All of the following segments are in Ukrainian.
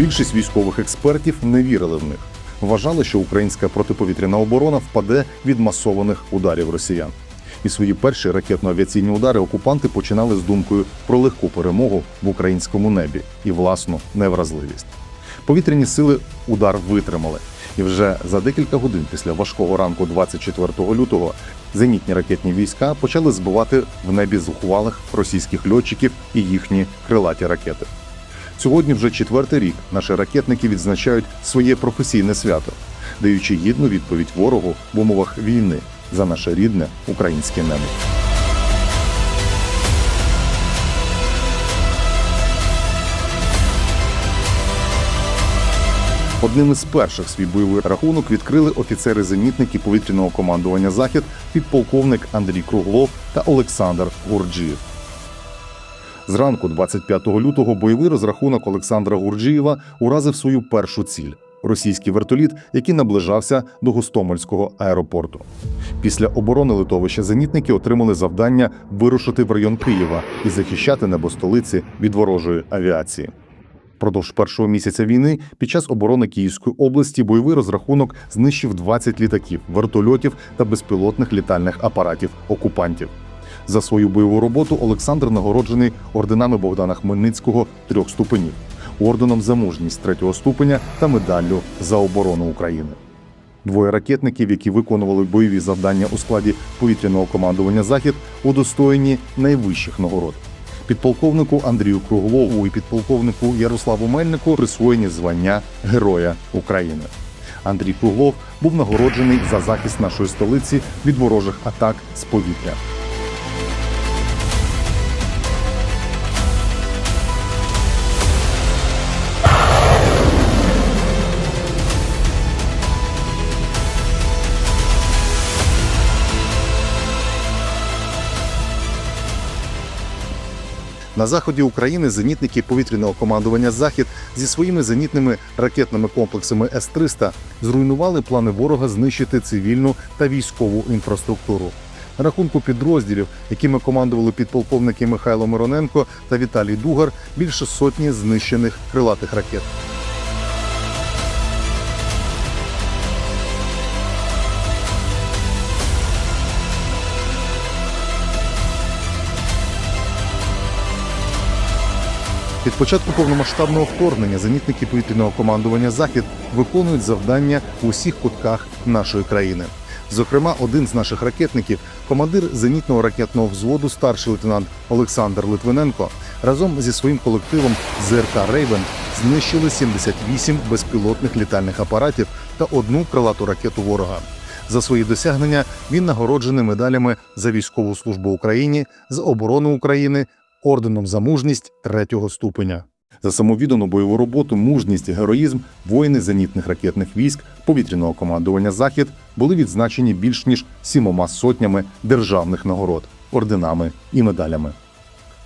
Більшість військових експертів не вірили в них. Вважали, що українська протиповітряна оборона впаде від масованих ударів росіян. І свої перші ракетно-авіаційні удари окупанти починали з думкою про легку перемогу в українському небі і власну невразливість. Повітряні сили удар витримали, і вже за декілька годин після важкого ранку 24 лютого зенітні ракетні війська почали збивати в небі зухвалих російських льотчиків і їхні крилаті ракети. Сьогодні вже четвертий рік наші ракетники відзначають своє професійне свято, даючи гідну відповідь ворогу в умовах війни за наше рідне українське небо. Одним із перших свій бойовий рахунок відкрили офіцери-зенітники повітряного командування Захід, підполковник Андрій Круглов та Олександр Гурджієв. Зранку, 25 лютого, бойовий розрахунок Олександра Гурджієва уразив свою першу ціль російський вертоліт, який наближався до Гостомельського аеропорту. Після оборони литовища зенітники отримали завдання вирушити в район Києва і захищати небо столиці від ворожої авіації. Продовж першого місяця війни під час оборони Київської області бойовий розрахунок знищив 20 літаків, вертольотів та безпілотних літальних апаратів окупантів. За свою бойову роботу Олександр нагороджений орденами Богдана Хмельницького трьох ступенів, орденом за мужність третього ступеня та медаллю за оборону України. Двоє ракетників, які виконували бойові завдання у складі повітряного командування Захід, удостоєні найвищих нагород. Підполковнику Андрію Круглову і підполковнику Ярославу Мельнику присвоєні звання Героя України. Андрій Круглов був нагороджений за захист нашої столиці від ворожих атак з повітря. На заході України зенітники повітряного командування Захід зі своїми зенітними ракетними комплексами С-300 зруйнували плани ворога знищити цивільну та військову інфраструктуру. На рахунку підрозділів, якими командували підполковники Михайло Мироненко та Віталій Дугар, більше сотні знищених крилатих ракет. Від початку повномасштабного вторгнення зенітники повітряного командування Захід виконують завдання в усіх кутках нашої країни. Зокрема, один з наших ракетників, командир зенітного ракетного взводу, старший лейтенант Олександр Литвиненко, разом зі своїм колективом ЗРК Рейвен знищили 78 безпілотних літальних апаратів та одну крилату ракету ворога. За свої досягнення він нагороджений медалями за військову службу Україні, за оборону України, орденом за мужність третього ступеня. За самовіддану бойову роботу, мужність і героїзм воїни зенітних ракетних військ повітряного командування Захід були відзначені більш ніж сімома сотнями державних нагород, орденами і медалями.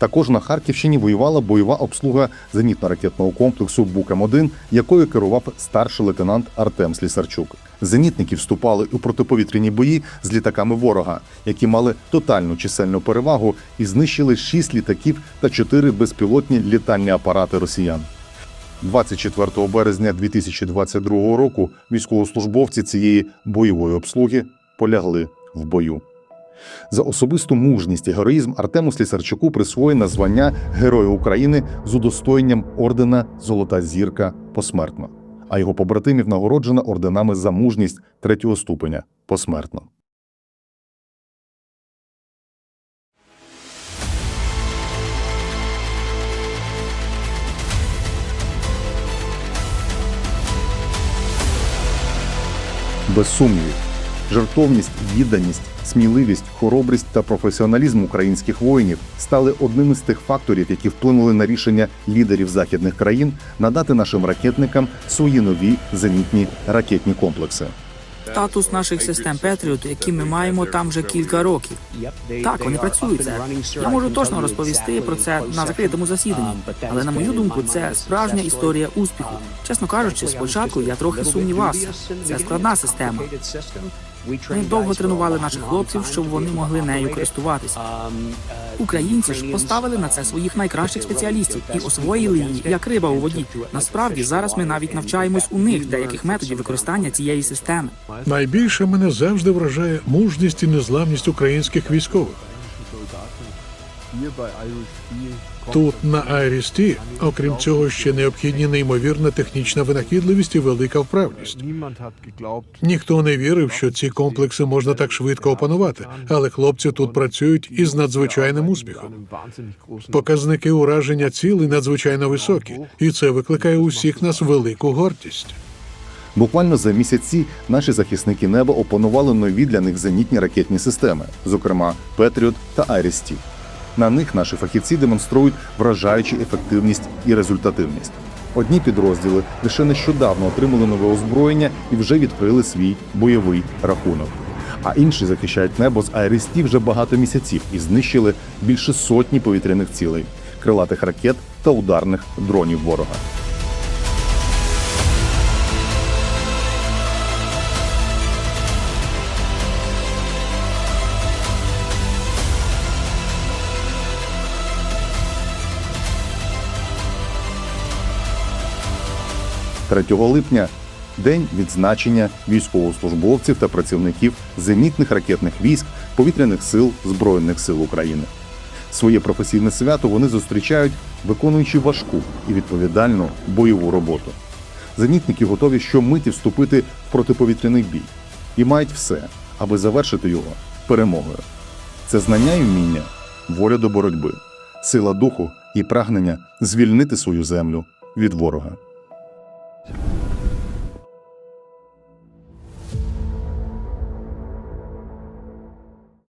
Також на Харківщині воювала бойова обслуга зенітно-ракетного комплексу Букем-1, якою керував старший лейтенант Артем Слісарчук. Зенітники вступали у протиповітряні бої з літаками ворога, які мали тотальну чисельну перевагу і знищили 6 літаків та 4 безпілотні літальні апарати росіян. 24 березня 2022 року військовослужбовці цієї бойової обслуги полягли в бою. За особисту мужність і героїзм Артему Слісарчуку присвоєно звання Героя України з удостоєнням ордена Золота зірка посмертно, а його побратимів нагороджено орденами за мужність третього ступеня посмертно. Без сумнівів, жертовність, відданість, сміливість, хоробрість та професіоналізм українських воїнів стали одним із тих факторів, які вплинули на рішення лідерів західних країн надати нашим ракетникам свої нові зенітні ракетні комплекси. Статус наших систем Петріот, які ми маємо там вже кілька років. Так, вони працюють. Я можу точно розповісти про це на закритому засіданні, але на мою думку, це справжня історія успіху. Чесно кажучи, спочатку я трохи сумнівався. Це складна система. Ми довго тренували наших хлопців, щоб вони могли нею користуватися. Українці ж поставили на це своїх найкращих спеціалістів і освоїли її як риба у воді. Насправді зараз ми навіть навчаємось у них деяких методів використання цієї системи. Найбільше мене завжди вражає мужність і незламність українських військових. Тут на Айрісті, окрім цього, ще необхідні неймовірна технічна винахідливість і велика вправність. Ніхто не вірив, що ці комплекси можна так швидко опанувати, але хлопці тут працюють із надзвичайним успіхом. Показники ураження цілей надзвичайно високі, і це викликає у всіх нас велику гордість. Буквально за місяці наші захисники неба опанували нові для них зенітні ракетні системи, зокрема Петріот та Айрісті. На них наші фахівці демонструють вражаючу ефективність і результативність. Одні підрозділи лише нещодавно отримали нове озброєння і вже відкрили свій бойовий рахунок. А інші захищають небо з Айрісті вже багато місяців і знищили більше сотні повітряних цілей, крилатих ракет та ударних дронів ворога. – 3 липня день відзначення військовослужбовців та працівників зенітних ракетних військ повітряних сил Збройних сил України. Своє професійне свято вони зустрічають, виконуючи важку і відповідальну бойову роботу. Зенітники готові щомиті вступити в протиповітряний бій і мають все, аби завершити його перемогою. Це знання і вміння, воля до боротьби, сила духу і прагнення звільнити свою землю від ворога. Thank you.